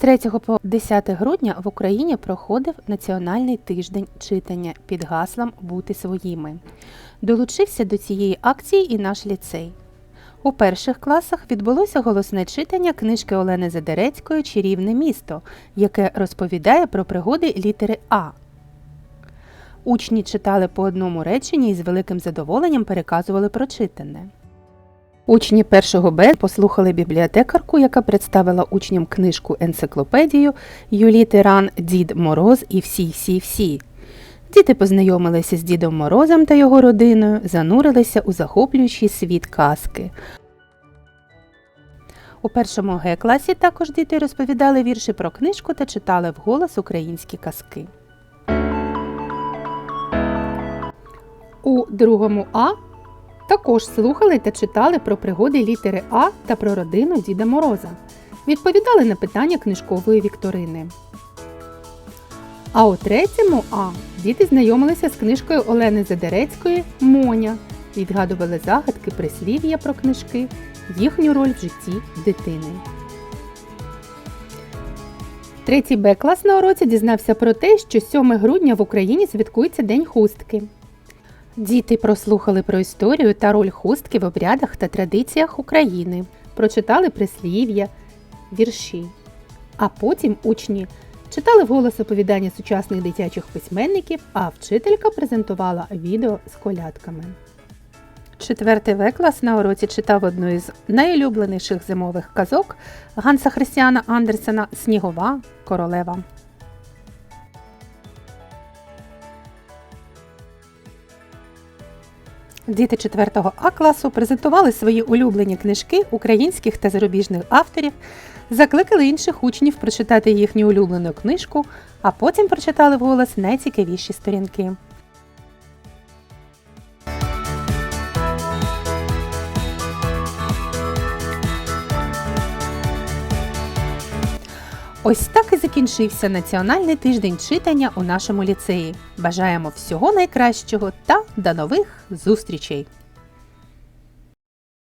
3 по 10 грудня в Україні проходив Національний тиждень читання під гаслом Бути своїми. Долучився до цієї акції і наш ліцей. У перших класах відбулося голосне читання книжки Олени Задерецької Чарівне місто, яке розповідає про пригоди літери А. Учні читали по одному реченні і з великим задоволенням переказували прочитане. Учні 1 Б послухали бібліотекарку, яка представила учням книжку енциклопедію Юліти Ран Дід Мороз і всі-всі-всі. Діти познайомилися з Дідом Морозом та його родиною, занурилися у захоплюючий світ казки. У першому Г класі також діти розповідали вірші про книжку та читали вголос українські казки. У другому А також слухали та читали про пригоди літери А та про родину Діда Мороза. Відповідали на питання книжкової вікторини. А у третьому А діти знайомилися з книжкою Олени Задерецької Моня, відгадували загадки прислів'я про книжки, їхню роль в житті дитини. Третій Б клас на уроці дізнався про те, що 7 грудня в Україні святкується День хустки. Діти прослухали про історію та роль хустки в обрядах та традиціях України, прочитали прислів'я, вірші. А потім учні читали вголос оповідання сучасних дитячих письменників, а вчителька презентувала відео з колядками. Четвертий В клас на уроці читав одну із найулюбленіших зимових казок Ганса Христіана Андерсена Снігова королева. Діти 4 А класу презентували свої улюблені книжки українських та зарубіжних авторів, закликали інших учнів прочитати їхню улюблену книжку, а потім прочитали вголос найцікавіші сторінки. Ось так і закінчився національний тиждень читання у нашому ліцеї. Бажаємо всього найкращого та до нових зустрічей!